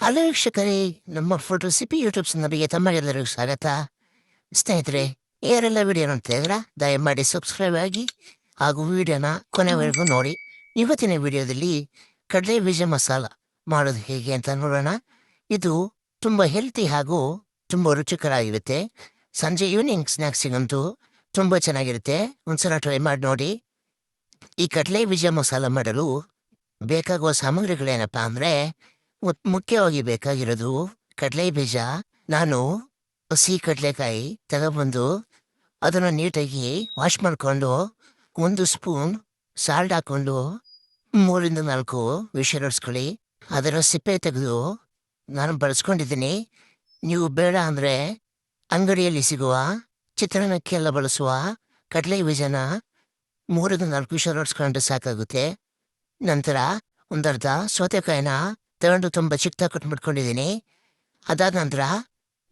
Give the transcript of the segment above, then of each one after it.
Hello ವೀಕ್ಷಕರೇ, ನಮ್ಮ food recipe YouTube ನಮಗೆ ತಮ್ಮಗೆಲ್ಲರಿಗೂ ಸ್ವಾಗತ. ಸ್ನೇಹಿತರೆ, ಯಾರೆಲ್ಲ ವಿಡಿಯೋ ನೋಡ್ತಾ ದಯಮಾಡಿ ಸಬ್ಸ್ಕ್ರೈಬ್ ಆಗಿ ಹಾಗೂ ವಿಡಿಯೋನ ಕೊನೆವರೆಗೂ ನೋಡಿ. ಇವತ್ತಿನ ವಿಡಿಯೋದಲ್ಲಿ ಕಡಲೆ ಬೀಜ ಮಸಾಲ ಮಾಡೋದು ಹೇಗೆ ಅಂತ ನೋಡೋಣ. ಇದು ತುಂಬ ಹೆಲ್ತಿ ಹಾಗೂ ತುಂಬ ರುಚಿಕರ ಸಂಜೆ ಈವ್ನಿಂಗ್ ಸ್ನ್ಯಾಕ್ಸಿಗಂತೂ ತುಂಬ ಚೆನ್ನಾಗಿರುತ್ತೆ. ಒಂದ್ಸಲ ಟ್ರೈ ಮಾಡಿ ನೋಡಿ. ಈ ಕಡಲೆ ಬೀಜ ಮಸಾಲ ಮಾಡಲು ಬೇಕಾಗುವ ಸಾಮಗ್ರಿಗಳೇನಪ್ಪ ಅಂದರೆ ಮುಖ್ಯವಾಗಿ ಬೇಕಾಗಿರೋದು ಕಡಲೆ ಬೀಜ ನಾನು ಹಸಿ ಕಡಲೆಕಾಯಿ ತಗೊಬಂದು ಅದನ್ನು ನೀಟಾಗಿ ವಾಶ್ ಮಾಡಿಕೊಂಡು ಒಂದು ಸ್ಪೂನ್ ಸಾಲ್ಟ್ ಹಾಕ್ಕೊಂಡು ಮೂರಿಂದ ನಾಲ್ಕು ವಿಷರಿಸ್ಕೊಳ್ಳಿ ಅದರ ಸಿಪ್ಪೆ ತೆಗೆದು ನಾನು ಬಳಸ್ಕೊಂಡಿದ್ದೀನಿ. ನೀವು ಬೇಡ ಅಂದರೆ ಅಂಗಡಿಯಲ್ಲಿ ಸಿಗುವ ಚಿತ್ರಾನ್ನಕ್ಕೆಲ್ಲ ಬಳಸುವ ಕಡಲೆ ಬೀಜನ ಮೂರಿಂದ ನಾಲ್ಕು ವಿಷರಿಸ್ಕೊಂಡ್ರೆ ಸಾಕಾಗುತ್ತೆ. ನಂತರ ಒಂದರ್ಧ ಸೌತೆಕಾಯಿನ ತಗೊಂಡು ತುಂಬ ಚಿಕ್ಕದಾಗಿ ಕಟ್ ಮಾಡ್ಕೊಂಡಿದ್ದೀನಿ ಅದಾದ ನಂತರ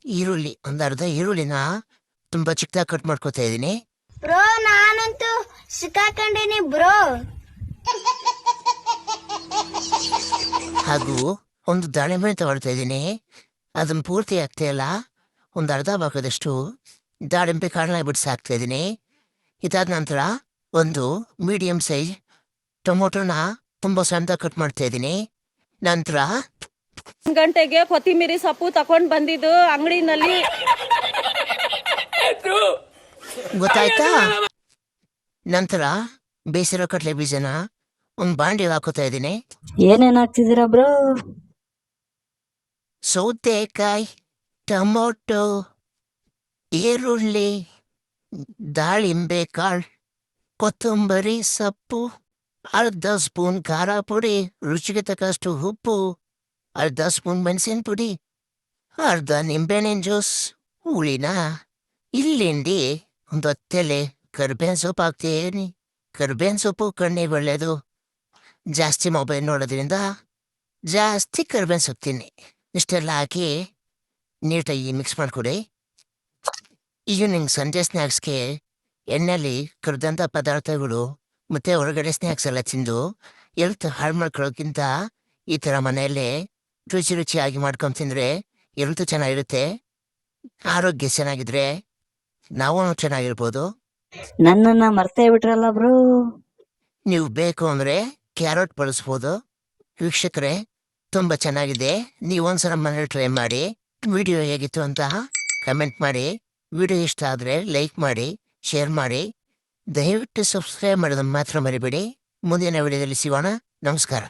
ಈರುಳ್ಳಿ ಒಂದು ಅರ್ಧ ಈರುಳ್ಳಿನ ತುಂಬ ಚಿಕ್ಕದಾಗಿ ಕಟ್ ಮಾಡ್ಕೋತಾ ಇದ್ದೀನಿ. ಬ್ರೋ ನಾನಂತೂ ಸಿಕ್ಕಾಕೊಂಡಿನಿ ಬ್ರೋ. ಹಾಗೂ ಒಂದು ದಾಳಿಂಬೆ ತಗೊಳ್ತಾ ಇದ್ದೀನಿ. ಅದನ್ನು ಪೂರ್ತಿ ಆಗ್ತಾ ಇಲ್ಲ. ಒಂದು ಅರ್ಧ ಭಾಗದಷ್ಟು ದಾಳಿಂಬೆ ಕಾಳನ್ನ ಬಿಡಿಸಿ ಹಾಕ್ತಾ ಇದ್ದೀನಿ. ಇದಾದ ನಂತರ ಒಂದು ಮೀಡಿಯಂ ಸೈಜ್ ಟೊಮೊಟೊನ ತುಂಬ ಸಣ್ಣದಾಗಿ ಕಟ್ ಮಾಡ್ತಾ ಇದ್ದೀನಿ. ನಂತರ? ಗಂಟೆಗೆ ಕೊತ್ತಿಮೀರಿ ಸೊಪ್ಪು ತಕೊಂಡ್ ಬಂದಿದ್ದು ಅಂಗಡಿನಲ್ಲಿ. ಗೊತ್ತಾಯ್ತಾ? ನಂತರ ಬೇಸರ ಕಡಲೆ ಬೀಜನ ಒಂದ್ ಬಾಂಡಿಗೆ ಹಾಕೋತಾ ಇದ್ದೀನಿ. ಏನೇನ್ ಹಾಕ್ತಿದ್ದೀರಾ ಬ್ರೋ? ಸೌತೆಕಾಯಿ ಟೊಮೊಟೊ ಈರುಳ್ಳಿ ದಾಳಿಂಬೆ ಕಾಳು ಕೊತ್ತಂಬರಿ ಸೊಪ್ಪು. ಅರ್ಧ ಸ್ಪೂನ್ ಖಾರ ಪುಡಿ, ರುಚಿಗೆ ತಕ್ಕಷ್ಟು ಉಪ್ಪು, ಅರ್ಧ ಸ್ಪೂನ್ ಮೆಣಸಿನ ಪುಡಿ, ಅರ್ಧ ನಿಂಬೆಹಣ್ಣಿನ ಜ್ಯೂಸ್, ಹುಳಿನ ಇಲ್ಲಿಂಡಿ ಒಂದು ಹೊತ್ತೆಲೆ ಕರ್ಬೇವಿನ ಸೊಪ್ಪು ಹಾಕ್ತೀನಿ. ಕರ್ಬೇವಿನ ಸೊಪ್ಪು ಕಣ್ಣಿಗೆ ಒಳ್ಳೆಯದು. ಜಾಸ್ತಿ ಮೊಬೈಲ್ ನೋಡೋದ್ರಿಂದ ಜಾಸ್ತಿ ಕರ್ಬೇವಿನ ಸೊಪ್ಪು ತಿನ್ನಿ. ಇಷ್ಟೆಲ್ಲ ಹಾಕಿ ನೀಟಾಗಿ ಮಿಕ್ಸ್ ಮಾಡಿಕೊಡಿ. ಈವ್ನಿಂಗ್ ಸಂಜೆ ಸ್ನ್ಯಾಕ್ಸ್ಗೆ ಎಣ್ಣೆಯಲ್ಲಿ ಕರೆದಂಥ ಪದಾರ್ಥಗಳು ಮತ್ತೆ ಹೊರಗಡೆ ಸ್ನ್ಯಾಕ್ಸ್ ಎಲ್ಲ ತಿಂದು ಎಲ್ತ್ ಹಾಳು ಮಾಡ್ಕೊಳ್ಳೋಕ್ಕಿಂತ ಈ ಥರ ಮನೆಯಲ್ಲೇ ರುಚಿ ರುಚಿಯಾಗಿ ಮಾಡ್ಕೊಂಡು ತಿಂದರೆ ಎಲ್ತು ಚೆನ್ನಾಗಿರುತ್ತೆ ಆರೋಗ್ಯ ಚೆನ್ನಾಗಿದ್ರೆ ನಾವು ಚೆನ್ನಾಗಿರ್ಬೋದು. ನನ್ನನ್ನ ಮರ್ತೇ ಬಿಟ್ರಲ್ಲ ಬ್ರೋ? ನೀವು ಬೇಕು ಅಂದರೆ ಕ್ಯಾರೆಟ್ ಬಳಸ್ಬೋದು. ವೀಕ್ಷಕರೇ ತುಂಬ ಚೆನ್ನಾಗಿದೆ. ನೀವು ಒಂದ್ಸಲ ಮನೇಲಿ ಟ್ರೈ ಮಾಡಿ ವಿಡಿಯೋ ಹೇಗಿತ್ತು ಅಂತ ಕಮೆಂಟ್ ಮಾಡಿ ವಿಡಿಯೋ ಇಷ್ಟ ಆದರೆ ಲೈಕ್ ಮಾಡಿ ಶೇರ್ ಮಾಡಿ ದಯವಿಟ್ಟು ಸಬ್ಸ್ಕ್ರೈಬ್ ಮಾಡೋದನ್ನು ಮಾತ್ರ ಮರಿಬೇಡಿ. ಮುಂದಿನ ವಿಡಿಯೋದಲ್ಲಿ ಸಿಗೋಣ. ನಮಸ್ಕಾರ.